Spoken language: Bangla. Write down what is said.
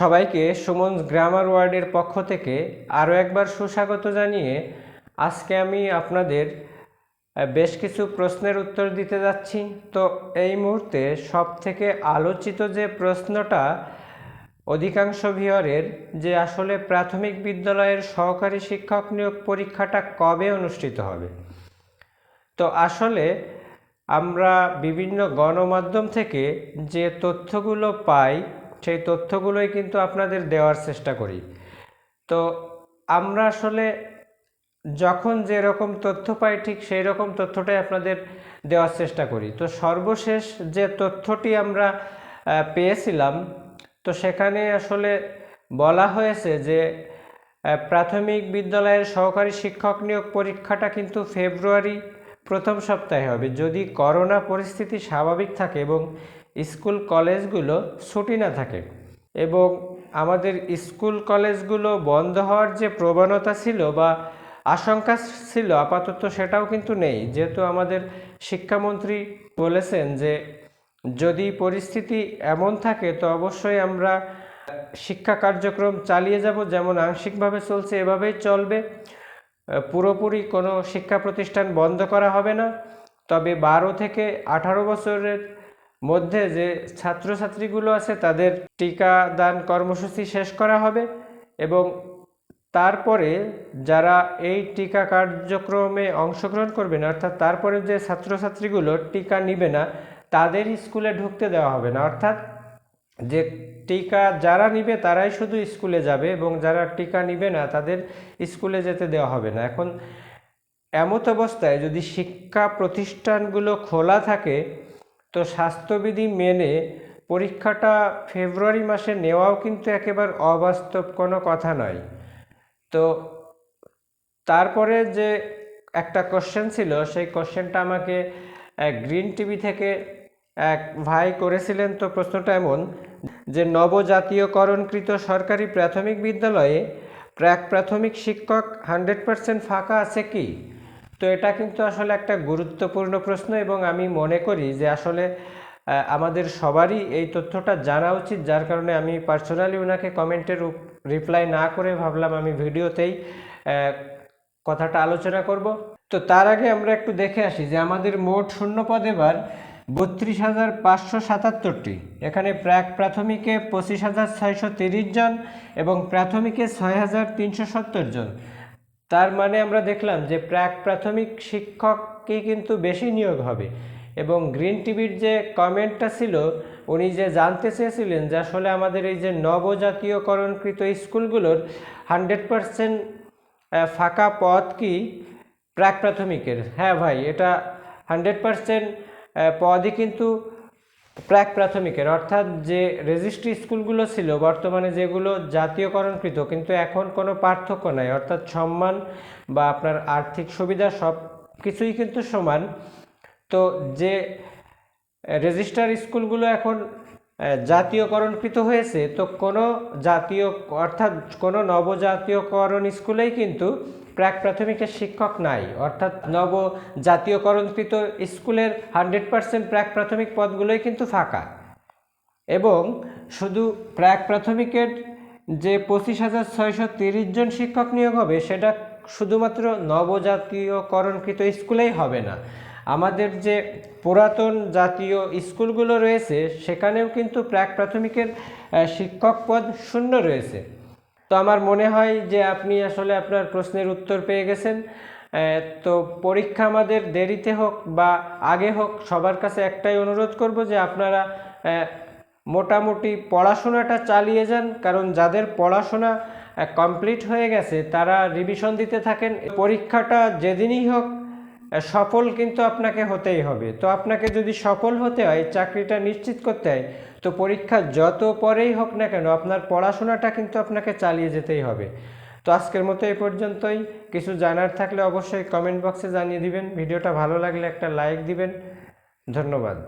সবাইকে সুমন গ্রামার ওয়ার্ডের পক্ষ থেকে আরও একবার সুস্বাগত জানিয়ে আজকে আমি আপনাদের বেশ কিছু প্রশ্নের উত্তর দিতে যাচ্ছি। তো এই মুহূর্তে সব থেকে আলোচিত যে প্রশ্নটা অধিকাংশ ভিওরের যে আসলে প্রাথমিক বিদ্যালয়ের সহকারী শিক্ষক নিয়োগ পরীক্ষাটা কবে অনুষ্ঠিত হবে। তো আসলে আমরা বিভিন্ন গণমাধ্যম থেকে যে তথ্যগুলো পাই সেই তথ্যগুলোই কিন্তু আপনাদের দেওয়ার চেষ্টা করি। তো আমরা আসলে যখন যেরকম তথ্য পাই, ঠিক সেই রকম তথ্যটাই আপনাদের দেওয়ার চেষ্টা করি। তো সর্বশেষ যে তথ্যটি আমরা পেয়েছিলাম, তো সেখানে আসলে বলা হয়েছে যে প্রাথমিক বিদ্যালয়ের সহকারী শিক্ষক নিয়োগ পরীক্ষাটা কিন্তু ফেব্রুয়ারি প্রথম সপ্তাহে হবে। যদি করোনা পরিস্থিতি স্বাভাবিক থাকে এবং স্কুল কলেজগুলো ছুটি না থাকে এবং আমাদের স্কুল কলেজগুলো বন্ধ হওয়ার যে প্রবণতা ছিল বা আশঙ্কা ছিল আপাতত সেটাও কিন্তু নেই। যেহেতু আমাদের শিক্ষামন্ত্রী বলেছেন যে যদি পরিস্থিতি এমন থাকে তো অবশ্যই আমরা শিক্ষা কার্যক্রম চালিয়ে যাব যেমন আংশিকভাবে চলছে, এভাবেই চলবে। পুরোপুরি কোনো শিক্ষা প্রতিষ্ঠান বন্ধ করা হবে না। তবে বারো থেকে আঠারো বছরের মধ্যে যে ছাত্রছাত্রীগুলো আছে, তাদের টিকা দান কর্মসূচি শেষ করা হবে এবং তারপরে যারা এই টিকা কার্যক্রমে অংশগ্রহণ করবে না অর্থাৎ তারপরে যে ছাত্রছাত্রীগুলো টিকা নিবে না, তাদের স্কুলে ঢুকতে দেওয়া হবে না। অর্থাৎ যে টিকা যারা নিবে তারাই শুধু স্কুলে যাবে এবং যারা টিকা নিবে না, তাদের স্কুলে যেতে দেওয়া হবে না। এখন এমত অবস্থায় যদি শিক্ষা প্রতিষ্ঠানগুলো খোলা থাকে, তো স্বাস্থ্যবিধি মেনে পরীক্ষাটা ফেব্রুয়ারি মাসে নেওয়াও কিন্তু একেবারে অবাস্তব কোনো কথা নয়। তো তারপরে যে একটা কোশ্চেন ছিল, সেই কোশ্চেনটা আমাকে গ্রিন টিভি থেকে এক ভাই করেছিলেন তো প্রশ্নটা এমন যে নবজাতীয়করণকৃত সরকারি প্রাথমিক বিদ্যালয়ে প্রাক প্রাথমিক শিক্ষক হান্ড্রেড পার্সেন্ট ফাঁকা আছে কি? তো এটা কিন্তু আসলে একটা গুরুত্বপূর্ণ প্রশ্ন এবং আমি মনে করি যে আসলে আমাদের সবারই এই তথ্যটা জানা উচিত, যার কারণে আমি পার্সোনালি ওনাকে কমেন্টের রিপ্লাই না করে ভাবলাম আমি ভিডিওতেই কথাটা আলোচনা করব। তো তার আগে আমরা একটু দেখে আসি যে আমাদের মোট শূন্য শূন্যপদ এবার বত্রিশ হাজার পাঁচশো সাতাত্তরটি। এখানে প্রাক প্রাথমিকে পঁচিশ হাজার ছয়শো তিরিশ জন এবং প্রাথমিকে ছয় হাজার তিনশো সত্তর জন। তার মানে আমরা দেখলাম যে প্রাক প্রাথমিক শিক্ষককে কিন্তু বেশি নিয়োগ হবে এবং গ্রিন টিভির যে কমেন্টটা ছিল, উনি যে জানতে চেয়েছিলেন যে আসলে আমাদের এই যে নবজাতীয়করণকৃত স্কুলগুলোর হান্ড্রেড পারসেন্ট ফাঁকা পদ কি প্রাক প্রাথমিকের? হ্যাঁ ভাই, এটা হান্ড্রেড পারসেন্ট পদই কিন্তু প্রাক প্রাথমিকের, অর্থাৎ যে রেজিস্ট্রি স্কুলগুলো ছিল, বর্তমানে যেগুলো জাতীয়করণকৃত, কিন্তু এখন কোনো পার্থক্য নাই। অর্থাৎ সম্মান বা আপনার আর্থিক সুবিধা সব কিছুই কিন্তু সমান। তো যে রেজিস্টার স্কুলগুলো এখন জাতীয়করণকৃত হয়েছে, তো কোনো জাতীয়, অর্থাৎ কোনো নবজাতীয়করণ স্কুলেই কিন্তু প্রাক প্রাথমিকের শিক্ষক নাই। অর্থাৎ নব জাতীয়করণকৃত স্কুলের হান্ড্রেড পার্সেন্ট প্রাক প্রাথমিক পদগুলোই কিন্তু ফাঁকা। এবং শুধু প্রাক প্রাথমিকের যে পঁচিশ হাজার ছয়শো তিরিশ জন শিক্ষক নিয়োগ হবে, সেটা শুধুমাত্র নবজাতীয়করণকৃত স্কুলেই হবে না। আমাদের যে পুরাতন জাতীয় স্কুলগুলো রয়েছে, সেখানেও কিন্তু প্রাক প্রাথমিকের শিক্ষক পদ শূন্য রয়েছে। তো আমার মনে হয় যে আপনি আসলে আপনার প্রশ্নের উত্তর পেয়ে গেছেন। তো পরীক্ষা আমাদের দেরিতে হোক বা আগে হোক, সবার কাছে একটাই অনুরোধ করব যে আপনারা মোটামুটি পড়াশোনাটা চালিয়ে যান, কারণ যাদের পড়াশোনা কমপ্লিট হয়ে গেছে, তারা রিভিশন দিতে থাকেন। পরীক্ষাটা যেদিনই হোক সফল কিন্তু আপনাকে হতেই হবে। তো আপনাকে যদি সফল হতে হয়, চাকরিটা নিশ্চিত করতে হয় তো পরীক্ষা যত পরেই হোক না কেন, আপনার পড়াশোনাটা কিন্তু আপনাকে চালিয়ে যেতেই হবে। তো আজকের মতো এই পর্যন্তই। কিছু জানার থাকলে অবশ্যই কমেন্ট বক্সে জানিয়ে দিবেন। ভিডিওটা ভালো লাগলে একটা লাইক দিবেন। ধন্যবাদ।